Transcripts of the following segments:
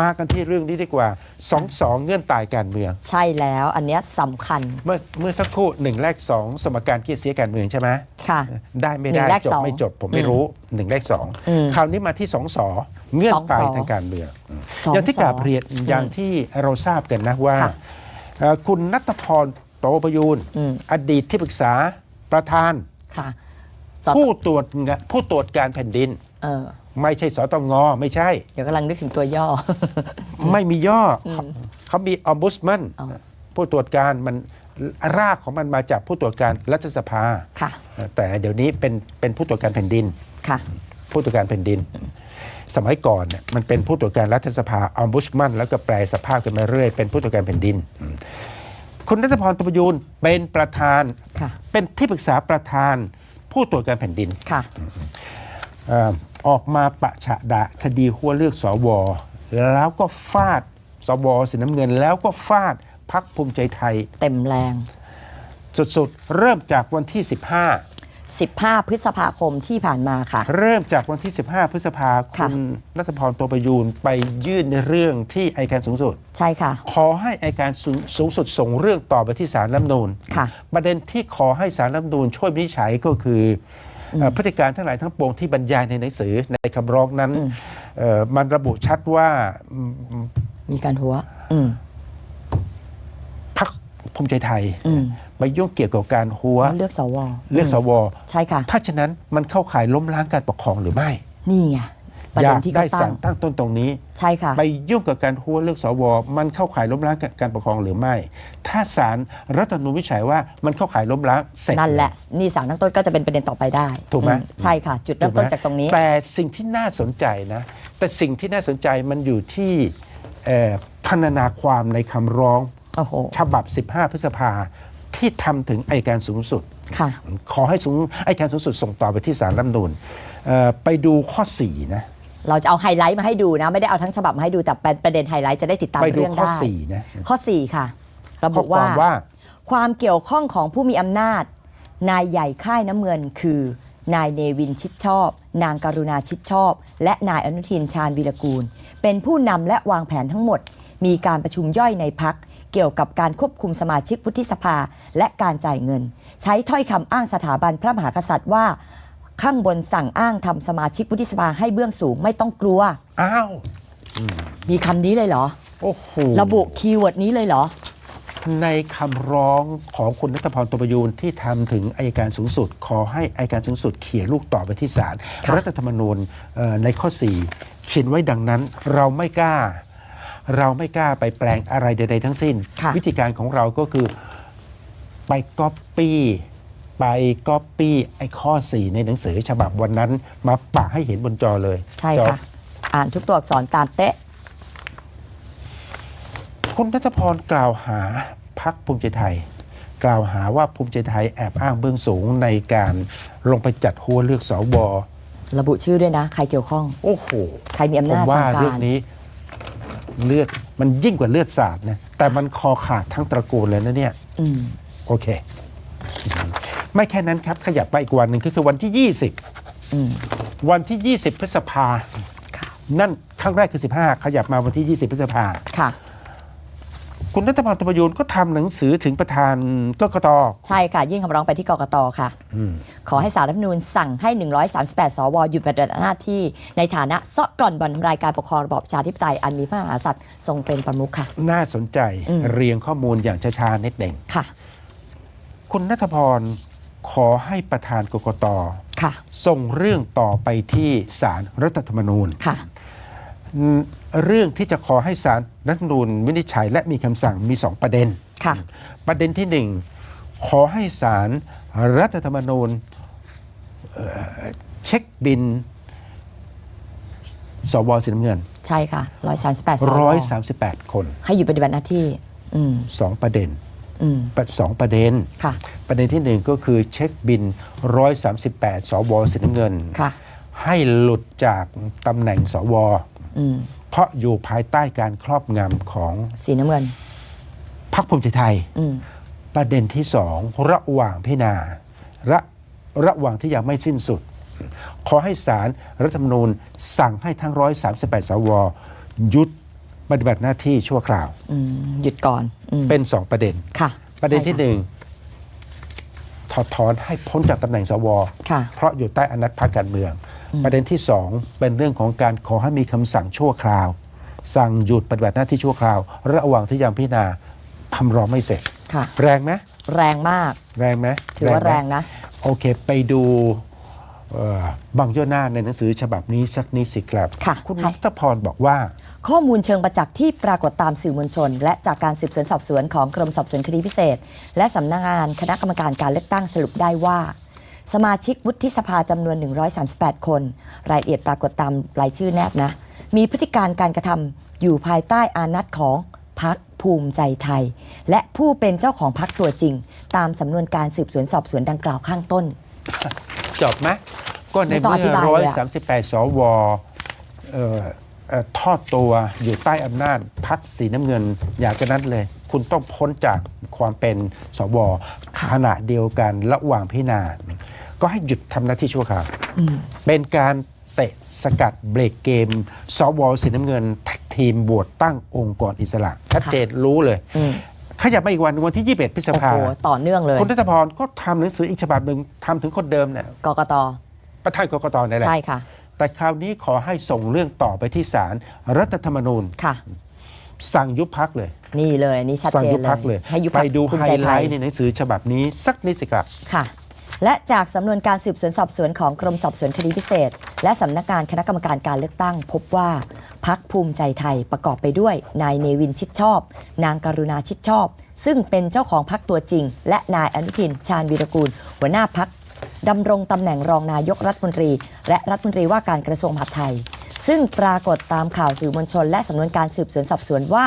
มากันที่เรื่องนี้ดีกว่าสองสองเงื่อนตายการเมือง ใช่แล้วอันเนี้ยสำคัญ เมื่อเมื่อสักครู่หนึ่งแรกสองสมการเกียรเสียการเมืองใช่ไหมค่ะ ได้ไม่หนึ่ได้งแรกจบสองไม่จบผมไม่รู้หนึ่งแรกสองอืมคราวนี้มาที่สองสอเงื่อนตายสองสอ ทางการเมืองสองอย่างที่สอกราบเรียนอย่างที่เราทราบกันนะว่าค่ะเอ่อคุณนัทพรโตประยูนอืม อดีตที่ปรึกษาประธาน ค่ะสผู้ตรวจงานผู้ตรวจการแผ่นดิน เออ ไม่ใช่สตงไม่ใช่ เดี๋ยวกำลังนึกถึงตัวย่อ ไม่มีย่ออเขาเขามีอ m มบุสมันอ๋อ ผู้ตรวจการมันรากของมันมาจากผู้ตรวจการรัฐสภา ค่ะ แต่เดี๋ยวนี้เป็นเป็นผู้ตรวจการแผ่นดิน ค่ะ ผู้ตรวจการแผ่นดิน สมัยก่อนเนี่ยมันเป็นผู้ตรวจการรัฐสภาอ m มบุสมันแล้วก็แปลสภาพกันมาเรื่อย เป็นผู้ตรวจการแผ่นดิน คุณรัตพรตประยูนเป็นประธาน ค่ะ เป็นที่ปรึกษาประธานผู้ตรวจการแผ่นดิน ค่ะ เอ่อออกมาปะฉะดะคดีหัวเลือกสวแล้วก็ฟาดสวสีน้ำเงิน แล้วก็ฟาดพักภูมิใจไทย เต็มแรง สุดๆ เริ่มจากวันที่ 15พฤษภาคมที่ผ่านมาค่ะ15เริ่มจากวันที่ 15 พฤษภาคค่ะ มรัฐพรตัวประยูนไปยื่นเรื่องที่อัยการสูงสุด ใช่ค่ะ ขอให้อัยการสูงสูงสุดส่งเรื่องต่อไปที่ศาลรัฐธรรมนูญค่ะ ประเด็นที่ขอให้ศาลรัฐธรรมนูญช่วยวินิจฉัยก็คือเอ่อ พฤติการทั้งหลายทั้งปวงที่บรรยายในหนังสือในคำร้องนั้นเอ่อมันระบุชัดว่าอืมมีการหัวอืมพรรคภูมิใจไทยอืมไปยุ่งเกี่ยวกับการหัวเลือกสวเลือกสวใช่ค่ะถ้าฉะนั้นมันเข้าข่ายล้มล้างการปกครองหรือไม่ นี่ไง ประอเด็ยานกที่ได้เขาสาตั้รงตั้งต้นตรงนี้ ใช่ค่ะ ไปยุ่งกับการหัวเลือกสว มันเข้าข่ายล้มล้างการปกครองหรือไม่ ถ้าศาลรัฐธรรมนูญวิจัยว่ามันเข้าข่ายล้มล้างเสร็จ นั่นแหละ นี่สารตั้งต้นก็จะเป็นประเด็นต่อไปได้ถูกไหม อืใช่ค่ะ จุดเริ่มต้นจากตรงนี้ แต่สิ่งที่น่าสนใจนะ แต่สิ่งที่น่าสนใจมันอยู่ที่เอ่อพรรณนาความในคำร้อง โอ้โห ฉบับ 15 พฤษภาที่ทำถึงไอยการสูงสุด ค่ะ ขอให้สูงไอยการสูงสุดส่งต่อไปที่ศาลรัฐธรรมนูญเอ่อไปดูข้อ 4 นะ เราจะเอาไฮไลท์มาให้ดูนะ ไม่ได้เอาทั้งฉบับมาให้ดูแต่เป็นประเด็นไฮไลท์จะได้ติดตามไปดูเรื่องข้อได้4นะข้อ 4 ค่ะ ระข้บุอความว่าว่า ความเกี่ยวข้องของผู้มีอำนาจ นายใหญ่ค่ายน้ำเงินคือ นายเนวินชิดชอบ นางการุณาชิดชอบ และนายอนุทินชาญวีรกูล เป็นผู้นำและวางแผนทั้งหมด มีการประชุมย่อยในพัก เกี่ยวกับการควบคุมสมาชิกวุฒิสภาและการจ่ายเงิน ใช้ถ้อยคำอ้างสถาบันพระมหากษัตริย์ว่า ข้างบนสั่งอ้างทำสมาชิกวุฒิสภาให้เบื้องสูงไม่ต้องกลัว อ้าวมีคำนี้เลยเหรอ โอ้โหระบุคีย์เวิร์ดนี้เลยเหรอ ในคำร้องของคุณนัทพรตวประยูนที่ทำถึงอายการสูงสุด ขอให้อายการสูงสุดเขียนลูกต่อไปที่ศาลค่ะรัฐธรรมนูญเอ่อในข้อ 4 เขียนไว้ดังนั้นเราไม่กล้า เราไม่กล้าไปแปลงอะไรใด ๆ ทั้งสิ้นค่ะวิธีการของเราก็คือไปก๊อปปี้ ไปก๊อปปี้ไอ้ข้อ 4 ในหนังสือฉบับวันนั้น มาปะให้เห็นบนจอเลยใช่จอค่ะ อ่านทุกตัวอักษรตามเป๊ะคุณนัทพรกล่าวหาพักภูมิใจไทย กล่าวหาว่าภูมิใจไทยแอบอ้างเบื้องสูงในการลงไปจัดหัวเลือกสวระบุชื่อด้วยนะ ใครเกี่ยวข้อง โอ้โห ใครมีอำผมนาจว่าสั่งกาเรื่องร นี้เลือดมันยิ่งกว่าเลือดสาดนะแต่มันคอขาดทั้งตระกูลเลยนะเนี่ย อืม โอเค ไม่แค่นั้นครับ ขยับไปอีกวันหนึ่งก็คือวันที่อืม20 วันที่ 20 พฤษภาค่ะนั่นครั้งแรกคือ 15 ขยับมาวันที่ 20 พฤษภาค่ะ คุณนัทพรตประยูนก็ทำหนังสือถึงประธานกกต ใช่ค่ะ ยื่นคำร้องไปที่กกตค่ะขอให้สารรัฐธรรมนูญสั่งให้ 138 สว หยุดปฏิบัติหน้าที่ในฐานะเซาะกร่อนบ่อนทำลายการปกครองระบอบประชาธิปไตยอันมีพระมหากษัตริย์ทรงเป็นประมุขค่ะ น่าสนใจอืมเรียงข้อมูลอย่างช้าๆนิดหนึ่งค่ะ คุณนัทพร ขอให้ประธานกกตค่ะส่งเรื่องต่อไปที่ศาลรัฐธรรมนูญค่ะอืมเรื่องที่จะขอให้ศาลรัฐธรรมนูญวินิจฉัยและมีคำสั่งมีสองประเด็นค่ะประเด็นที่หนึ่งขอให้ศาลรัฐธรรมนูญเอ่อเช็คบินสวสีน้ำเงิน ใช่ค่ะ138สว138คน ให้หยุดปฏิบัติหน้าที่อืมสองประเด็นอืม สองประเด็นค่ะประเด็นที่หนึ่งก็คือเช็คบิน 138 สวสีน้ำเงินค่ะให้หลุดจากตำแหน่งสวอืมเพราะอยู่ภายใต้การครอบงำของสีน้ำเงินพรรคภูมิใจไทยอืมประเด็นที่สองระหว่างพิจารณาระระหว่างที่ยังไม่สิ้นสุด ขอให้ศาลรัฐธรรมนูญสั่งให้ทั้ง 138 สว ยุ ปฏิบัติหน้าที่ชั่วคราว อืมหยุดก่อนอืมเป็นสองประเด็น ค่ะประเด็นที่ใช่หนึ่งถอดถอนให้พ้นจากตำแหน่งสว ค่ะ เพราะอยู่ใต้อำนาจพรรคการเมือง ประเด็นที่สองเป็นเรื่องของการขอให้มีคำสั่งชั่วคราว สั่งหยุดปฏิบัติหน้าที่ชั่วคราว ระหว่างที่ยังพิจารณาคำร้องไม่เสร็จ ค่ะ แรงไหมแรงมาก แรงไหมถือว่าไหมแรงนะ โอเค ไปดูเอ่อบางย่อหน้าในหนังสือฉบับนี้สักนิดสิครับค่ะคุณให้ นัทพรบอกว่า ข้อมูลเชิงประจักษ์ที่ปรากฏตามสื่อมวลชน และจากการสืบสวนสอบสวนของกรมสอบสวนคดีพิเศษ และสำนักงานคณะกรรมการการเลือกตั้งสรุปได้ว่า สมาชิกวุฒิสภาจำนวน 138 คน รายละเอียดปรากฏตามรายชื่อแนบนะ มีพฤติการการกระทำอยู่ภายใต้อานัตของพักภูมิใจไทย และผู้เป็นเจ้าของพักตัวจริง ตามสำนวนการสืบสวนสอบสวนดังกล่าวข้างต้น จบไหมก็ในไม่ต้องเมื่อธิบายอเลยอะ138สวเอ่อเอ่อ ทอดตัวอยู่ใต้อำนาจพักสีน้ำเงิน อยากจะนั้นเลย คุณต้องพ้นจากความเป็นสวขณะเดียวกันระหว่างพิจารณาก็ให้หยุดทำหน้าที่ชั่วคราวเป็นการเตะสกัดเบรกเกมสวสีน้ำเงินแท็กทีมบวชตั้งองค์กรอิสระชัดเจนรู้เลยอืมขยับมาอีกวันวันที่ 21 พฤษโอ้ภาโหต่อเนื่องเลยคุณรัตพรก็ทำหนังสืออีกฉบับหนึ่งทำถึงคนเดิมเนี่ยกกตประธานกกตนี่แหละใช่ค่ะ แต่คราวนี้ขอให้ส่งเรื่องต่อไปที่ศาลรัฐธรรมนูญ ค่ะ สั่งยุบพักเลย นี่เลยอันนี่ชัดสั่งเจนยุบเลพักเลยย ให้ยุบไปพักดูภูไฮมิใจไลไทยท์ในหนังสือฉบับนี้สักนิดสิครับ ค่ะ และจากสำนวนการสืบสวนสอบสวนของกรมสอบสวนคดีพิเศษ และสำนักงานคณะกรรมการการเลือกตั้ง พบว่าพักภูมิใจไทยประกอบไปด้วย นายเนวินชิดชอบ นางการุณาชิดชอบ ซึ่งเป็นเจ้าของพักตัวจริง และนายอนุทินชาญวีรกูล หัวหน้าพัก ดำรงตำแหน่งรองนายกรัฐมนตรี และรัฐมนตรีว่าการกระทรวงมหาดไทย ซึ่งปรากฏตามข่าวสื่อมวลชน และสำนวนการสืบสวนสอบสวนว่า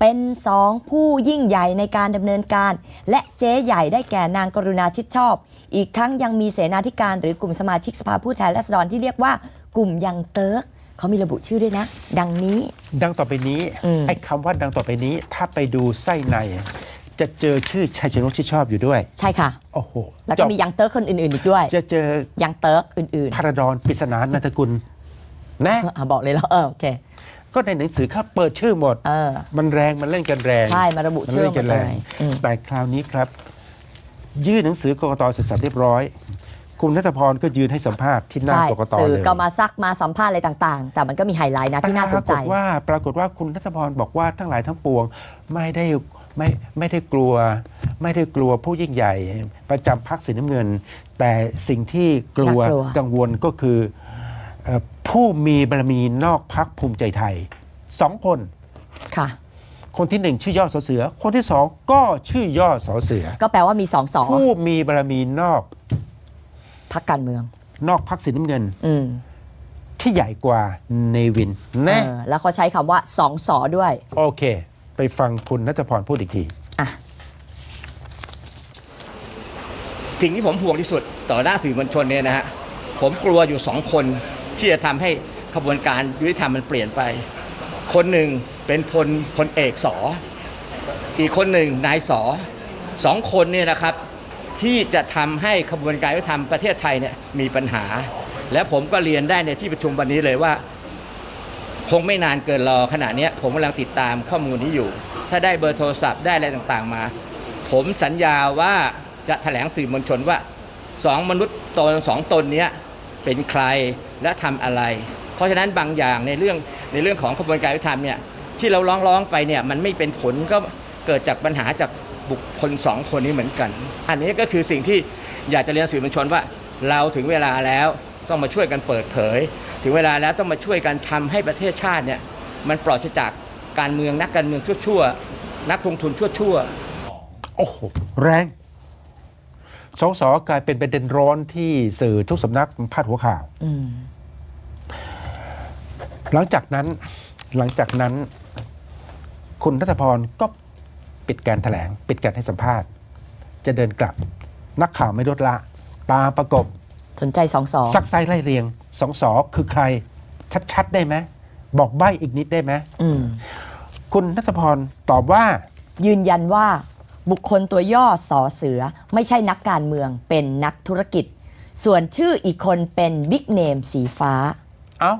เป็นสองผู้ยิ่งใหญ่ในการดำเนินการ และเจ๊ใหญ่ได้แก่นางกรุณาชิดชอบ อีกทั้งยังมีเสนาธิการหรือกลุ่มสมาชิกสภาผู้แทนราษฎรที่เรียกว่ากลุ่มยังเติร์กเขามีระบุชื่อด้วยนะ ดังนี้ ดังต่อไปนี้อืมไอ้คำว่าดังต่อไปนี้ถ้าไปดูไส้ใน จะเจอชื่อชัยชนกที่ชอบอยู่ด้วย ใช่ค่ะ โอ้โหแล้วก็มียังเติร์กคนอื่นๆอีกด้วย จะเจอยังเติร์กอื่นพระดอนปริศนานาตกุลแน่ๆอะบอกเลยแล้วเออโอเค ก็ในหนังสือเขาเปิดชื่อหมด เออ มันแรงมันเล่นกันแรงใช่มาระบุชื่อเล่นกันแรงหมดเลยอืม แต่คราวนี้ครับ ยื่นหนังสือกกตเสร็จสับเรียบร้อย คุณนัทพรก็ยืนให้สัมภาษณ์ที่หน้าใช่กกตสื่อเลยก็มาซักมาสัมภาษณ์อะไรต่างๆ แต่มันก็มีไฮไลท์นะที่น่าสนใจ ปรากฏว่าปรากฏว่าคุณนัทพรบอกว่าทั้งหลายทั้งปวง ไม่ได้ ไม่ไม่ได้กลัว ไม่ได้กลัวผู้ยิ่งใหญ่ ประจำพักสีน้ำเงิน แต่สิ่งที่กลัวน่ากลัว กังวลก็คือเอ่อผู้มีบารมีนอกพักภูมิใจไทยสองคน ค่ะ คนที่หนึ่งชื่อย่อสอเสือ คนที่สองก็ชื่อย่อสอเสือ ก็แปลว่ามีสองสอผู้มีบารมีนอกพักการเมือง นอกพักสีน้ำเงิน อืมที่ใหญ่กว่าเนวินแน่เออแล้วเขาใช้คำว่าสองสอด้วย โอเค ไปฟังคุณนัทพรพูดอีกทีอะสิ่งที่ผมห่วงที่สุดต่อหน้าสื่อมวลชนเนี่ยนะฮะผมกลัวอยู่สองคนที่จะทำให้ขบวนการยุติธรรมมันเปลี่ยนไป คนหนึ่งเป็นพลพลเอกสออีกคนหนึ่งนายสอสองคนเนี่ยนะครับที่จะทำให้ขบวนการยุติธรรมประเทศไทยเนี่ยมีปัญหา และผมก็เรียนได้ในที่ประชุมวันนี้เลยว่า คงไม่นานเกินรอขณะนี้ผมกำลังติดตามข้อมูลนี้อยู่ ถ้าได้เบอร์โทรศัพท์ได้อะไรต่างๆมา ผมสัญญาว่าจะแถลงสื่อมวลชนว่าสองมนุษย์ตนสองตนนี้เป็นใครและทำอะไร เพราะฉะนั้นบางอย่างในเรื่องในเรื่องของกระบวนการยุติธรรมเนี่ยที่เราร้องร้องไปเนี่ยมันไม่เป็นผลก็เกิดจากปัญหาจากบุคคลสองคนนี้เหมือนกัน อันนี้ก็คือสิ่งที่อยากจะเรียนสื่อมวลชนว่า เราถึงเวลาแล้ว ต้องมาช่วยกันเปิดเผย ถึงเวลาแล้วต้องมาช่วยกันทำให้ประเทศชาติเนี่ยมันปลอดจากการเมืองนักการเมืองชั่วๆนักลงทุนชั่วๆโอ้โหแรงสองสอกลายเป็นประเด็นร้อนที่สื่อทุกสำนักพาดหัวข่าวอืมหลังจากนั้นหลังจากนั้น คุณรัฐพรก็ปิดการถแถลง ปิดการให้สัมภาษณ์ จะเดินกลับ นักข่าวไม่ลดละ ตามประกบ สนใจสองสอซักไซไล่เรียงสองสอคือใคร ชัดๆได้ไหมบอกใบ้อีกนิดได้ไหมอืมคุณนัทพรตอบว่า ยืนยันว่า บุคคลตัวย่อสอเสือไม่ใช่นักการเมืองเป็นนักธุรกิจ ส่วนชื่ออีกคนเป็นบิ๊กเนมสีฟ้า เอ้า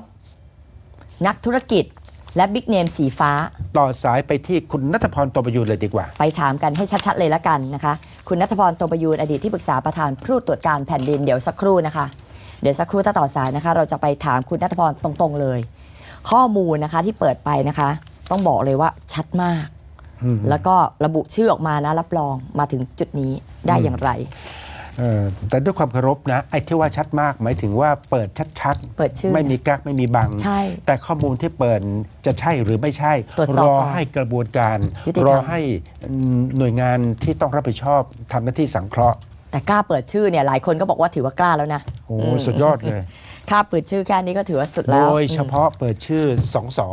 นักธุรกิจและบิ๊กเนมสีฟ้า ต่อสายไปที่คุณนัทพรโตประยูนเลยดีกว่า ไปถามกันให้ชัดๆเลยละกันนะคะ คุณนัทพรโตประยูนอดีตที่ปรึกษาประธานผู้ตรวจการแผ่นดินเดี๋ยวสักครู่นะคะ เดี๋ยวสักครู่ถ้าต่อสายนะคะ เราจะไปถามคุณนัทพรตรงๆเลย ข้อมูลนะคะที่เปิดไปนะคะ ต้องบอกเลยว่าชัดมากอืมแล้วก็ระบุชื่อออกมานะรับรองมาถึงจุดนี้ได้อย่างไร เออแต่ด้วยความเคารพนะไอ้ที่ว่าชัดมาก หมายถึงว่าเปิดชัดๆ เปิดชื่อไม่มีกักไม่มีบัง ใช่ แต่ข้อมูลที่เปิดจะใช่หรือไม่ใช่ ตรวจสอบรอก่อนให้กระบวนการ ยุติธรรม รอให้หน่วยงานที่ต้องรับผิดชอบทำหน้าที่สังเคราะห์แต่กล้าเปิดชื่อเนี่ยหลายคนก็บอกว่าถือว่ากล้าแล้วนะโอ้โหสุดยอดเลย กล้าเปิดชื่อแค่นี้ก็ถือว่าสุดโดแล้ว ยเฉพาะเปิดชื่อสองสอ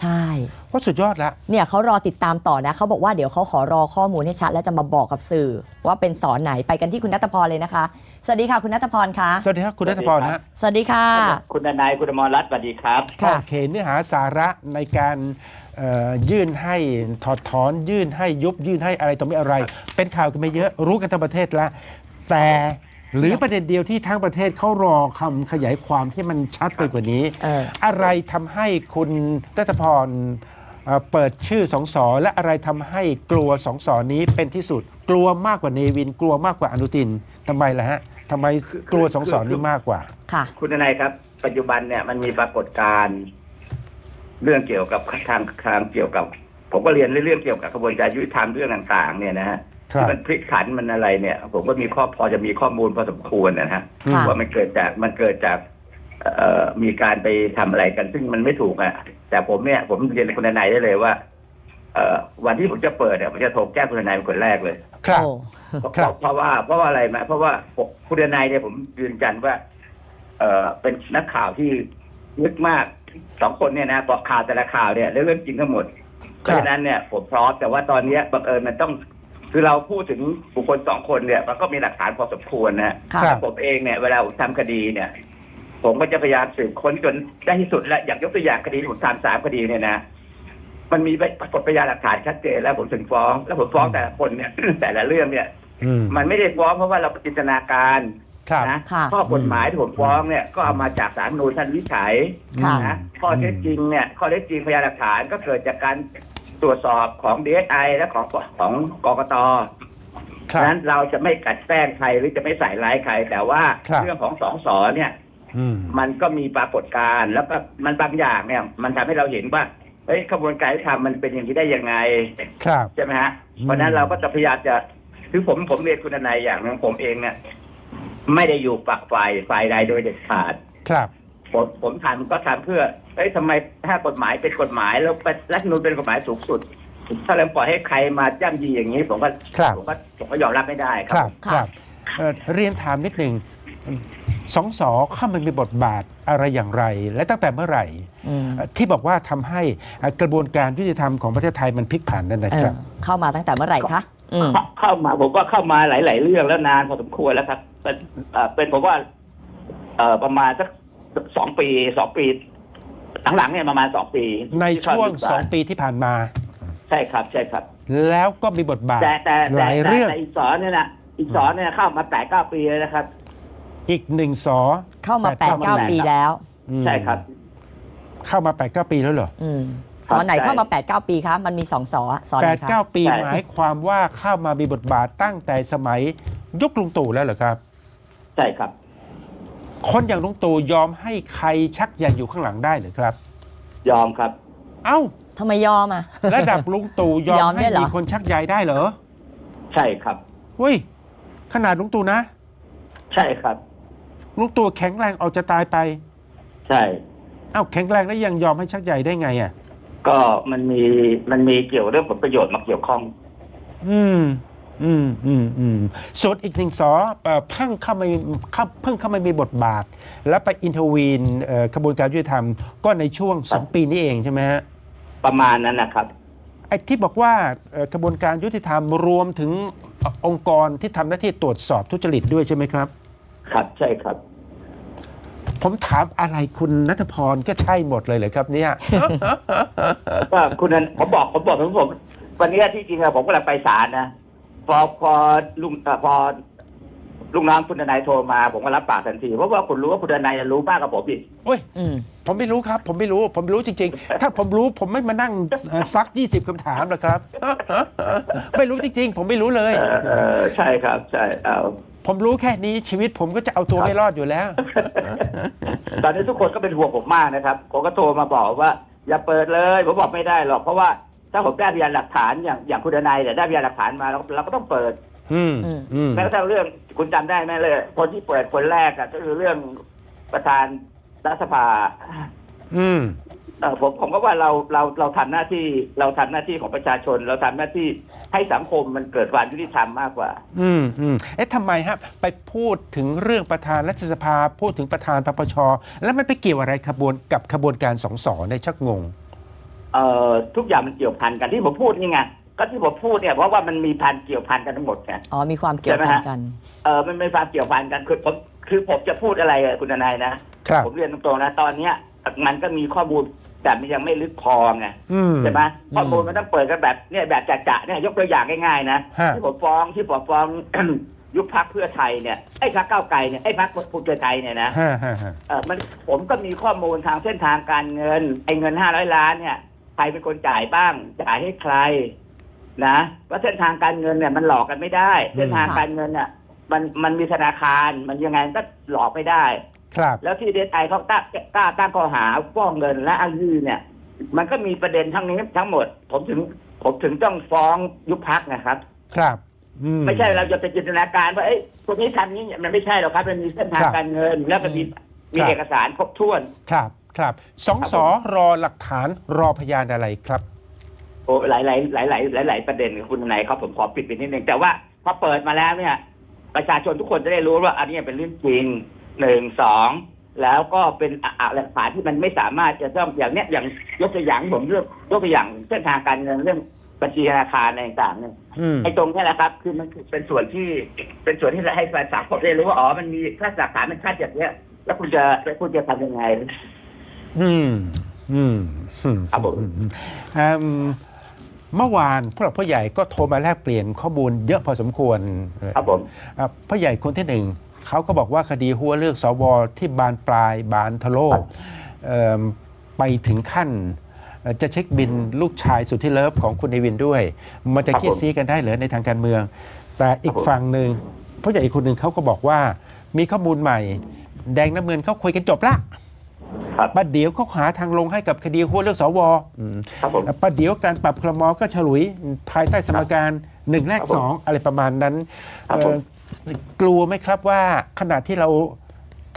ใช่ว่าสุดยอดละเนี่ยเขารอติดตามต่อนะเขาบอกว่าเดี๋ยวเขาขอรอข้อมูลให้ชัดแล้วจะมาบอกกับสื่อ ว่าเป็นสอนไหนไปกันที่คุณนัทพรเลยนะคะ สวัสดีค่ะคุณนัทพรคะสวัสดีครับคุณนัทพรฮะสวัสดีค่ะ คุณนายคุณอมรรัตน์สวัสดีครับค่ะโอเคเนื้อหาสาระในการเอ่อยื่นให้ถอดถอนยื่นให้ยุบยื่นให้อะไรต่อไม่อะไร เป็นข่าวกันไม่เยอะรู้กันทั้งประเทศแล้วแต่ หรือประเด็นเดียวที่ทั้งประเทศเขารอคำขยายความที่มันชัดไปกว่านี้ เออ อะไรทำให้คุณรัตพรเอ่อเปิดชื่อสองสอและอะไรทำให้กลัวสองสอนี้เป็นที่สุด กลัวมากกว่าเนวิน กลัวมากกว่าอนุทินทำไมล่ะฮะทำไมกลัวสองสอนี้มากกว่า ค่ะ คุณนายครับ ปัจจุบันเนี่ยมันมีปรากฏการณ์เรื่องเกี่ยวกับทางทางเกี่ยวกับ ผมก็เรียนเรื่องเกี่ยวกับกระบวนการยุติธรรมเรื่องต่าง ๆ เนี่ยนะฮะครับ ที่มันพลิกผันมันอะไรเนี่ย ผมก็มีข้อพอจะมีข้อมูลพอสมควรนะฮะค่ะ ว่ามันเกิดจากมันเกิดจากเอ่อมีการไปทำอะไรกัน ซึ่งมันไม่ถูกอะ แต่ผมเนี่ย ผมเรียนคุณนายได้เลยว่า เอ่อวันที่ผมจะเปิดเนี่ยผมจะโทรแจ้งคุณนายเป็นคนแรกเลย ครับ โอ้ เพราะครับเพราะว่าเพราะว่าอะไรไหมเพราะว่าผมคุณนายเนี่ยผมยืนยันว่า เอ่อเป็นนักข่าวที่ลึกมากสองคนเนี่ยนะบอกข่าวแต่ละข่าวเนี่ยเรื่องจริงทั้งหมดเพราะฉะนั้นเนี่ยผมพร้อมแต่ว่าตอนเนี้ยบังเอิญมันต้อง คือเราพูดถึงบุคคลสองคนเนี่ยมันก็มีหลักฐานพอสมควรนะค่ะ ครับ ผมเองเนี่ยเวลาผมทำคดีเนี่ย ผมก็จะพยายามสืบค้นจนได้ที่สุดและอย่างยกตัวอย่างคดีที่ผมทำสามคดีเนี่ยนะมันมีปรากฏพยานหลักฐานชัดเจนแล้วผมถึงฟ้อง แล้วผมฟ้องแต่ละคนเนี่ย แต่ละเรื่องเนี่ย อืมมันไม่ได้ฟ้องเพราะว่าเราจินตนาการครับ นะค่ะ ข้อกฎหมายที่ผมฟ้องเนี่ยก็เอามาจากสารรัฐธรรมนูญท่านวิจัย ค่ะ นะข้อเท็จจริงเนี่ยข้อเท็จจริงพยานหลักฐานก็เกิดจากการ ตรวจสอบของ DSI และของของกกตครัฉะบ นั้นเราจะไม่กลัดแกล้งใครหรือจะไม่ใส่ร้ายใคร แต่ว่าครับ เรื่องของสองสอเนี่ย อืม มันก็มีปรากฏการณ์แล้วก็มันบางอย่างเนี่ย มันทำให้เราเห็นว่าเฮ้ยขบวนการยุติธรรมมันเป็นอย่างนี้ได้ยังไง ครับ ใช่ไหมฮะ อืม เพราะฉะนั้นเราก็จะพยายามจะคือผมผมเรียนคุณนายอย่างหนึงผมเองเนี่ยไม่ได้อยู่ฝักฝ่ายฝ่ายใดโดยเด็ดขาด ครับ ผมผมทำก็ทำเพื่อเฮ้ยทำไมถ้ากฎหมายเป็นกฎหมายแล้วรัฐธรรมนูญเป็นกฎหมายสูงสุด ถ้าเราปล่อยให้ใครมาจ้ำยีอย่างนี้ ผมก็ครับ ผมก็ผมก็ยอมรับไม่ได้คครัรับบครับเอ่อเรียนถามนิดหนึ่งสองสอเข้ามามีบทบาทอะไรอย่างไร และตั้งแต่เมื่อไหร่อืมเอ่อที่บอกว่าทำให้เอ่อกระบวนการยุติธรรมของประเทศไทยมันพลิกผันนั่นนะเอคอรับ เข้ามาตั้งแต่เมื่อไหร่คะอืม เข้าเข้ามาผมก็เข้ามาหลาย ๆ เรื่องแล้วนานพอสมควรแล้วครับเป็นเอ่อเป็นผมว่าเอ่อประมาณสัก สองปีสองปีหลังๆเนี่ยประมาณสองปีในช่วงที่เข้าสองปีที่ผ่านมา ใช่ครับ ใช่ครับ แล้วก็มีบทบาทแต่แต่หแต่ลายแต่เรื่องแต่อีกสอนเนี่ยนะอีกสอนเนี่ยเข้ามาแปดเก้าปีเลยนะครับ อีกหนึ่งสอเข้ามา8ปดเข้ามาเก้าปีแล้วอืมใช่ครับ เข้ามาแปดเก้าปีแล้วเหรออืมสอนไหนใช่เข้ามา8ปดเก้าปีคะมันมีสองสอสอนไหแปนดคะเก้าปีใช่หมายความว่าเข้ามามีบทบาทตั้งแต่สมัยยุคลุงตู่แล้วเหรอครับ ใช่ครับ คนอย่างลุงตู่ยอมให้ใครชักใยอยู่ข้างหลังได้เหรือครับ ยอมครับ เอ้าทำไมยอมอะ ระดับลุงตู่ยอมยอมด้ให้วยเหรอ มีคนชักใยได้เหรอใช่ครับ เฮ้ยขนาดลุงตู่นะใช่ครับ ลุงตู่แข็งแรงเอาจะตายไป ใช่ เอ้าแข็งแรงแล้วยังยอมให้ชักใยได้ไงอะ ก็มันมีมันมีเกี่ยวเรื่องผลประโยชน์มาเกี่ยวข้อง อืม อืมอืมอืมส่วนอีกหนึ่งสอเอ่อเพิ่งเข้ามาเข้าเพิ่งเข้ามามีบทบาท แล้วไปอินเทอร์วีนเอ่อกระบวนการยุติธรรมก็ในช่วงสองปีนี้เองใช่ไหมฮะ ประมาณนั้นนะครับไอ้ที่บอกว่าเอ่อกระบวนการยุติธรรมรวมถึงเอ่อองค์กรที่ทำหน้าที่ตรวจสอบทุจริตด้วยใช่ไหมครับ ครับใช่ครับ ผมถามอะไรคุณนัทพรก็ใช่หมดเลยเหรอครับเนี่ยก็คุณนันผมบอกผมบอกผมผมวันนี้ที่จริงอะผมกำลังไปศาลนะ พอพอลุงเอ่อพอลูกน้องคุณทนายโทรมา ผมก็รับปากทันทีเพราะว่าคุณรู้ว่าคุณทนายรู้มากกว่าผมอีก โอ้ย อืม ผมไม่รู้ครับ ผมไม่รู้ ผมไม่รู้จริง ๆ ถ้าผมรู้ผมไม่มานั่งเอ่อซัก 20คำถามหรอกครับ ไม่รู้จริง ๆ ผมไม่รู้เลย เออเออใช่ครับ ใช่เอาผมรู้แค่นี้ชีวิตผมก็จะเอาตัวไม่รอดอยู่แล้ว ตอนนี้ทุกคนก็เป็นห่วงผมมากนะครับผมก็โทรมาบอกว่า อย่าเปิดเลย ผมบอกไม่ได้หรอกเพราะว่า ถ้าผมได้พยานหลักฐานอย่างอย่างคุณทนายเนี่ยได้พยานหลักฐานมาเราเราก็ต้องเปิดอืมอืมอืมแม้กระทั่งเรื่องคุณจำได้ไหมเลย คนที่เปิดคนแรกอะก็คือเรื่องประธานรัฐสภา อืมเออผมผมก็ว่าเราเราเราทำหน้าที่เราทำหน้าที่ของประชาชน เราทำหน้าที่ให้สังคมมันเกิดความยุติธรรมมากกว่า อืมอืมเอ๊ะทำไมฮะ ไปพูดถึงเรื่องประธานรัฐสภา พูดถึงประธานปปช แล้วมันไปเกี่ยวอะไรขบวนกับขบวนการสองสอในยชักงง เอ่อทุกอย่างมันเกี่ยวพันกันที่ผมพูดนี่ไงก็ที่ผมพูดเนี่ยเพราะว่ามันมีพันเกี่ยวพันกันทั้งหมดไง อ๋อมีความเกี่ยวพันกัน เออมันไม่ความเกี่ยวพันกันคือผมคือผมจะพูดอะไรอะคุณทนายนะครับ ผมเรียนตรงๆนะตอนเนี้ยมันก็มีข้อมูลแต่มันยังไม่ลึกพอไงอืม ใช่ไหมข้อมูลมันต้องเปิดกันแบบเนี่ยแบบจะๆเนี่ยยกตัวอย่างง่ายๆนะฮะ ที่ผมฟ้องที่ผมฟ้อง ยุบพักเพื่อไทยเนี่ยไอ้พักเก้าวไกลเนี่ยไอ้พักภูมิใจไทยเนี่ยนะฮะฮะฮะเออมันผมก็มีข้อมูลทางเส้นทางการเงินไอ้เงินห้าร้อยล้านเนี่ย ใครเป็นคนจ่ายบ้าง จ่ายให้ใคร นะว่าเส้นทางการเงินเนี่ย มันหลอกกันไม่ได้ เส้นทางการเงินเนี่ยมันมันมีธนาคารมันยังไงก็หลอกไม่ได้ ครับ แล้วที่เดนไอเขาตั้งกล้าตั้งข้อหาฟ้องเงินและอ้างยี่เนี่ย มันก็มีประเด็นทั้งนี้ทั้งหมด ผมถึงผมถึงต้องฟ้องยุบพักนะครับ ครับอืไม่ใช่เราจะไปจินตนาการว่าเอ้ยคนนี้ทำนี้มันไม่ใช่หรอกครับ มันมีเส้นทางครับการเงินแล้วก็มีมีครับเอกสารครบถ้วนครับ ครับสองครับสอรอหลักฐานรอพยานอะไรครับโอ้หลายหลายหลายหลายหลายหลายประเด็นกับคุณทนายครับผมขอปิดไปนิดนึงแต่ว่าพอเปิดมาแล้วเนี่ย ประชาชนทุกคนจะได้รู้ว่า อันนี้เป็นเรื่องจริงหนึ่งสองแล้วก็เป็นอะอะหลักฐานที่มันไม่สามารถจะต้องอย่างเนี้ยอย่างยกตัวอย่างผมเรื่องยกตัวอย่างเส้นทางการเงินเรื่องบัญชีธนาคารอะไรต่างๆเนี่ยอืมไอ้ตรงเนี้แหละครับ คือมันเป็นส่วนที่เป็นส่วนที่ให้ประชาชนได้รู้ว่าอ๋อมันมีค่าหลักฐานมันค่าอย่างเนี้ยแล้วคุณจะแล้วคุณจะทำยังไง อืมอืมอืมครับผมอือืมเมื่อวานผู้หลักผู้ใหญ่ก็โทรมาแลกเปลี่ยนข้อมูลเยอะพอสมควรครับผมอะผู้ใหญ่คนที่หนึ่งเขาก็บอกว่าคดีหัวเลือกสวที่บานปลายบานทะโลเอิ่มไปถึงขั้นเอ่อจะเช็คบินลูกชายสุดที่เลิฟของคุณเนวินด้วย มันจะครับผมคิดซีกันได้เหรอในทางการเมือง แต่อีกครับผมฝั่งหนึ่งผู้ใหญ่อีกคนหนึ่งเขาก็บอกว่ามีข้อมูลใหม่ แดงน้ำเงินเขาคุยกันจบละ ครับประเดี๋ยวเขาหาทางลงให้กับคดีหัวเลือกสวอืมครับผม ประเดี๋ยวการปรับครมก็ฉลุยภายใต้สมการหนึ่งแลกครับผมสองอะไรประมาณนั้นครับผม เอ่อกลัวไหมครับว่าขณะที่เรา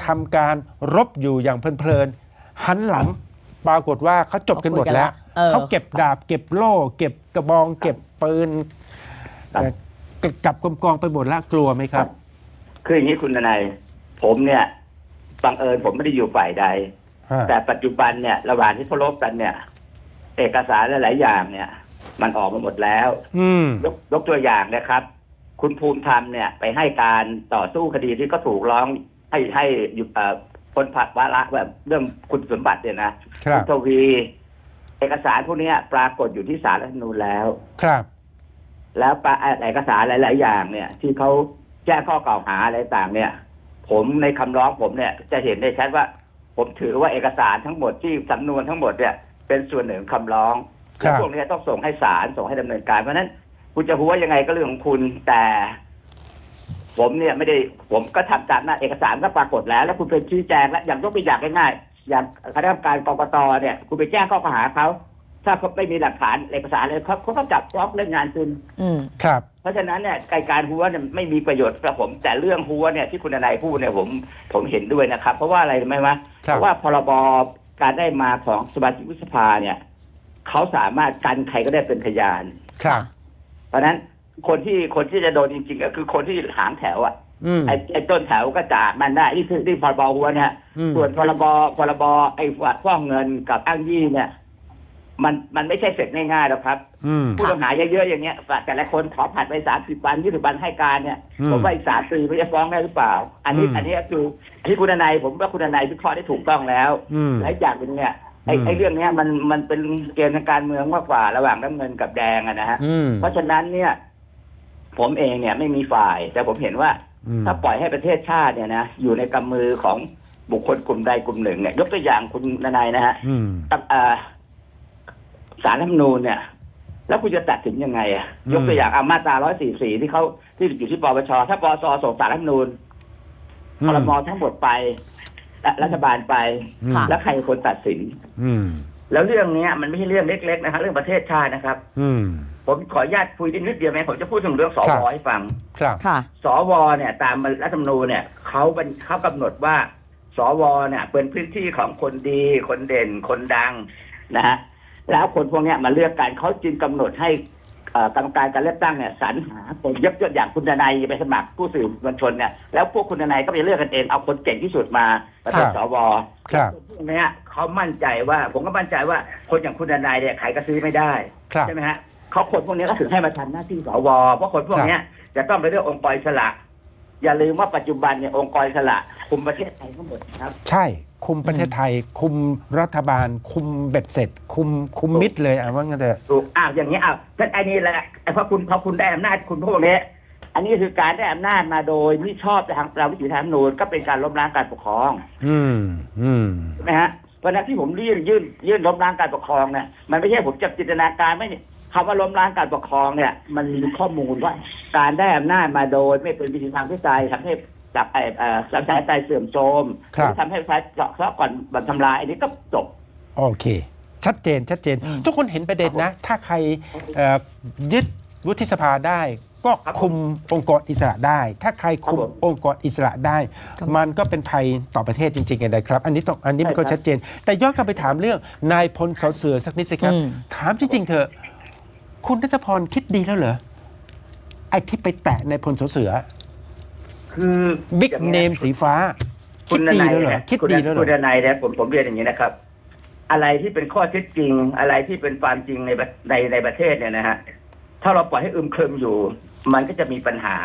ทำการรบอยู่อย่างเพลินๆหันหลังปรากฏว่าเขาจบกันหมดแล้วเออ เขาเก็บดาบ เก็บโล่ เก็บกระบอง เก็บปืนครับเอ่อกลับกลมกองไปหมดแล้วกลัวไหมครับ คืออย่างนี้คุณทนายผมเนี่ย บังเอิญผมไม่ได้อยู่ฝ่ายใด ฮะแต่ปัจจุบันเนี่ยระหว่างที่เขาลบกันเนี่ย เอกสารหลายๆอย่างเนี่ย มันออกมาหมดแล้ว อืม ยกยกตัวอย่างนะครับ คุณภูมิธรรมเนี่ยไปให้การต่อสู้คดีที่ก็ถูกร้องให้ให้หยุดเอ่อพ้นผัดวาระแบบเรื่องคุณสมบัติเนี่ยนะครับ ณทวี เอกสารพวกเนี้ยปรากฏอยู่ที่ศาลรัฐธรรมนูญแล้ว ครับ แล้วปะเอกสารหลาย ๆ อย่างเนี่ย ที่เขาแจ้งข้อกล่าวหาอะไรต่างเนี่ย ผมในคำร้องผมเนี่ยจะเห็นได้ชัดว่า ผมถือว่าเอกสารทั้งหมดที่สำนวนทั้งหมดเนี่ยเป็นส่วนหนึ่งของคำร้องครัแล้วบพวกเนี้ยต้องส่งให้ศาลส่งให้ดำเนินการเพราะฉะนั้นคุณจะหัวยังไงก็เรื่องของคุณแต่ ผมเนี่ยไม่ได้ผมก็ทำตามหน้าเอกสารก็ปรากฏแล้ว แล้วคุณไปชี้แจงแล้วอย่างยกตัวอย่างง่ายๆอย่างคณะกรรมการกกตเนี่ย คุณไปแจ้งข้อกล่าวหาเขาถ้าเขาไม่มีหลักฐานเอกสารเลยเขาเขาก็จับฟ้องเล่นงานคุณ อืม ครับ เพราะฉะนั้นเนี่ยไกการหัวเนี่ยไม่มีประโยชน์กับผม แต่เรื่องหัวเนี่ยที่คุณนายพูดเนี่ยผมผมเห็นด้วยนะครับ เพราะว่าอะไรรู้ไหมวะครับเพราะว่าพรบการได้มาของสมาชิกวุฒิสภาเนี่ยเขาสามารถกันใครก็ได้เป็นพยานครับ เพราะฉะนั้นคนที่คนที่จะโดนจริง ๆ ก็คือคนที่หางแถวอะอืมไอ้ไอ้ต้นแถวก็จ่ามันได้นี่คือที่พรบหัวเนี่ยอืมส่วนพรบพรบไอ้ฟ้องเงินกับอ้างยี่เนี่ย มันมันไม่ใช่เสร็จง่ายๆหรอกครับอืม ผู้ต้องหาเยอะๆอย่างเงี้ยแต่ละคนขอผัดไปสามสิบวันยี่สิบวันให้การเนี่ย อืมผมว่าอีกสามปีไม่จะฟ้องได้หรือเปล่า อันนี้อืม อันนี้ก็คืออันที่คุณนายผมว่าคุณนายวิเคราะห์ได้ถูกต้องแล้ว อืม และอีกอย่างหนึ่งเนี่ยไอ้อืม ไอ้เรื่องเนี้ยมันมันเป็นเกมทางการเมืองมากกว่าระหว่างน้ำเงินกับแดงอะนะฮะ อืมเพราะฉะนั้นเนี่ย ผมเองเนี่ยไม่มีฝ่าย แต่ผมเห็นว่า อืม ถ้าปล่อยให้ประเทศชาติเนี่ยนะอยู่ในกำมือของบุคคลกลุ่มใดกลุ่มหนึ่งเนี่ยยกตัวอย่างคุณนายนะฮะอืม กับเอ่อ สารรัฐธรรมนูญเนี่ย แล้วคุณจะตัดสินยังไงอะอืมยกตัวอย่างอามาตรา144ที่เขาที่อยู่ที่ปปชถ้าปปชส่งสารรัฐธรรมนูญคอรมอทั้งหมดไปและรัฐบาลไปอืมค่ะ แล้วใครเป็นคนตัดสิน อืม แล้วเรื่องเนี้ย มันไม่ใช่เรื่องเล็ก ๆ นะครับเรื่องประเทศชาตินะครับ อืม ผมขออนุญาตคุยนิดเดียวไหมผมจะพูดถึงเรื่องสครัวบให้ฟัง ครับ ค่ะ สวเนี่ยตามรัฐธรรมนูญเนี่ยเขาเป็นเขากำหนดว่า สวเนี่ยเป็นพื้นที่ของคนดีคนเด่นคนดังนะฮะ แล้วคนพวกเนี้ยมาเลือกกันเขาจึงกำหนดให้เอ่อกรรมการการเลือกตั้งเนี่ยสรรหาคนยกตัวอย่างคุณดนายไปสมัครผู้สื่อมวลชนเนี่ยแล้วพวกคุณดนายก็ไปเลือกกันเองเอาคนเก่งที่สุดมาประเป็นครับสวครับพวกเนี้ยเขามั่นใจว่า ผมก็มั่นใจว่าคนอย่างคุณดนายเนี่ยใครก็ซื้อไม่ได้ครับใช่ไหมฮะเขาคนพวกนี้ก็ถึงให้มาทำหน้าที่สวเพราะคนพวกเนี้ยจะต้องไปเรื่ององค์กรอิสระอย่าลืมว่าปัจจุบันเนี่ยองค์กรอิสระคุมประเทศไทยทั้งหมดนะครับ ใช่ คุมประเทศไทย คุมรัฐบาล คุมเบ็ดเสร็จ คุมคุมมิดเลยอะว่างั้นเถอะถูกอ้าวอย่างนี้อ้าวนั่นไอ้นี่แหละไอ้พอคุณพอคุณได้อำนาจคุณพวกนี้อันนี้คือการได้อำนาจมาโดยไม่ชอบทางตามวิถีทางรัฐธรรมนูญก็เป็นการล้มล้างการปกครอง อืม อืมใช่ไหมฮะเพราะฉะนั้นที่ผมยื่นยื่นยื่นล้มล้างการปกครองเนี่ยมันไม่ใช่ผมจะจินตนาการไม่เนี่ยคำว่าล้มล้างการปกครองเนี่ย มันมีข้อมูลว่า การได้อำนาจมาโดย ไม่เป็นวิถีทางพิจารทำให้ จับไอ้เอ่อสังคมใจเสื่อมโทรมครับ ทำให้ประชาชนเจาะเซาะก่อนบันทำลายอันนี้ก็จบ โอเค ชัดเจนชัดเจน ทุกคนเห็นประเด็นนะ ถ้าใครเอ่อยึดวุฒิสภาได้ ก็ครับคุมองค์กรอิสระได้ ถ้าใครคุมครับผมองค์กรอิสระได้ ครับ มันก็เป็นภัยต่อประเทศจริงๆนะครับ อันนี้ต้องอันนี้มันก็ใช่ครับ ชัดเจน แต่ย้อนกลับไปถามเรื่องนายพลสอเสือสักนิดสิครับ อืม ถามจริงๆเถอะคุณนัทพรคิดดีแล้วเหรอไอ้ที่ไปแตะในายพลสอเสือ คือบิ๊กอย่างเนนี้ยมสีฟ้าคุคิณดนดีนายแล้วเหรอนะคิดคุณดีแล้วเหรคุอณนายเนี่ยผมผมเรียนอย่างนี้นะครับ อะไรที่เป็นข้อเท็จจริง อะไรที่เป็นความจริงในประในในประเทศเนี่ยนะฮะถ้าเราปล่อยให้อึมครึมอยู่ มันก็จะมีปัญหา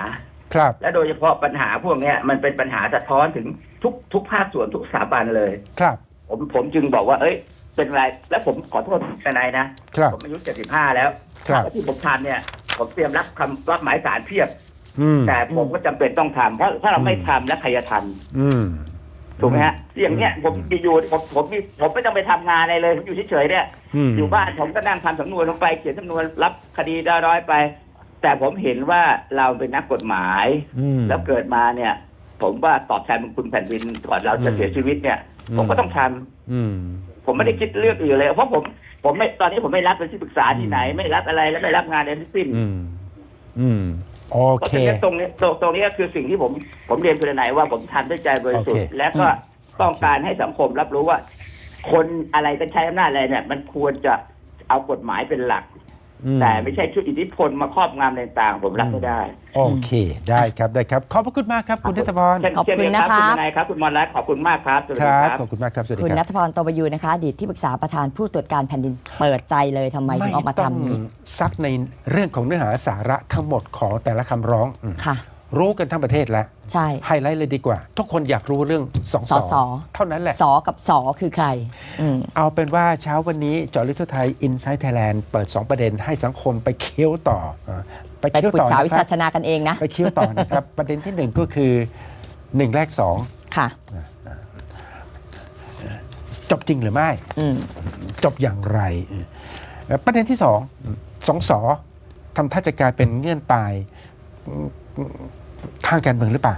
ครับ และโดยเฉพาะปัญหาพวกเนี้ยมันเป็นปัญหาสะท้อนถึงทุกทุกภาคส่วนทุกสถาบันเลย ครับ ผมผมจึงบอกว่า เอ้ย เป็นไร แล้วผมขอโทษทนายนะ ครับผมอายุ 75 แล้วครับ แล้วที่ผมทำเนี่ย ผมเตรียมรับคำรับหมายสารเพียบ อืมแต่ผมก็จำเป็นต้องทำเพราะถ้าเราไม่ทำแล้วใครจะทำอืมถูกไหมฮะอย่างเนี้ยผมมีอยู่ผมผมมีผมไม่ต้องไปทำงานอะไรเลยผมอยู่เฉยๆเนี่ย อืม อยู่บ้านผมก็นั่งทำสำนวนลงไปเขียนสำนวนรับคดีร้อยๆไป แต่ผมเห็นว่าเราเป็นนักกฎหมาย อืม แล้วเกิดมาเนี่ย ผมว่าตอบแทนบุญคุณแผ่นดินก่อนเราจะอืมเสียชีวิตเนี่ย อืม ผมก็ต้องทำอืม ผมไม่ได้คิดเรื่องอื่นเลย เพราะผมผมไม่ตอนนี้ผมไม่รับเป็นที่ปรึกษาที่ไหน ไม่รับอะไรและไม่รับงานใดทั้งสิ้น อืม อืม โอก็เคตรงนี้ตรงตรงนี้ก็คือสิ่งที่ผมผมเรียนคุณนายว่าผมทำด้วยใจบริสุทโอธิ์เค และก็ต้องการให้สังคมรับรู้ว่า คนอะไรกันใช้อำนาจอะไรเนี่ย มันควรจะเอากฎหมายเป็นหลักอืม แต่ไม่ใช่ชุดอิทธิพลมาครอบงำอะไรต่างๆ ผมรับไม่ได้ โอเค ได้ครับได้ครับ ขอบพระคุณมากครับ คุณนัทพรเช่นขอบคุณเช่นเดียวนะคะ คุณนายครับ คุณมรรัตน์ขอบคุณมากครับสวัสคดีรับ ครับ ขอบคุณมากครับ สวัสดีคุณคนัรับทพรโตประยูนนะคะอดีตที่ปรึกษาประธานผู้ตรวจการแผ่นดินเปิดใจเลยทำไมถึงออกมาทำนี้ซักในเรื่องของเนื้อหาสาระทั้งหมดของแต่ละคำร้องอืมค่ะรู้กันทั้งประเทศแล้ว ใช่ ไฮไลท์เลยดีกว่า ทุกคนอยากรู้เรื่องสองสสอสอเท่านั้นแหละสอกับสอคือใครอืม เอาเป็นว่าเช้าวันนี้เจอลิทไทยอินไซต์ไทยแลนด์เปิด 2 ประเด็นให้สังคมไปเคี้ยวต่ออ่าไปไปเคี้ยวปรึต่กอษานะวิครัสับชนากันเองนะไปเคี้ยวต่อนะครับ ประเด็นที่หนึ่งก็คือหนึ่งแรกสองค่ะ จบจริงหรือไม่อืมจบอย่างไรเอ่อประเด็นที่สองสองสอทำท่าจะกลายเป็นเงื่อนตายอืมทางการเมืองหรือเปล่า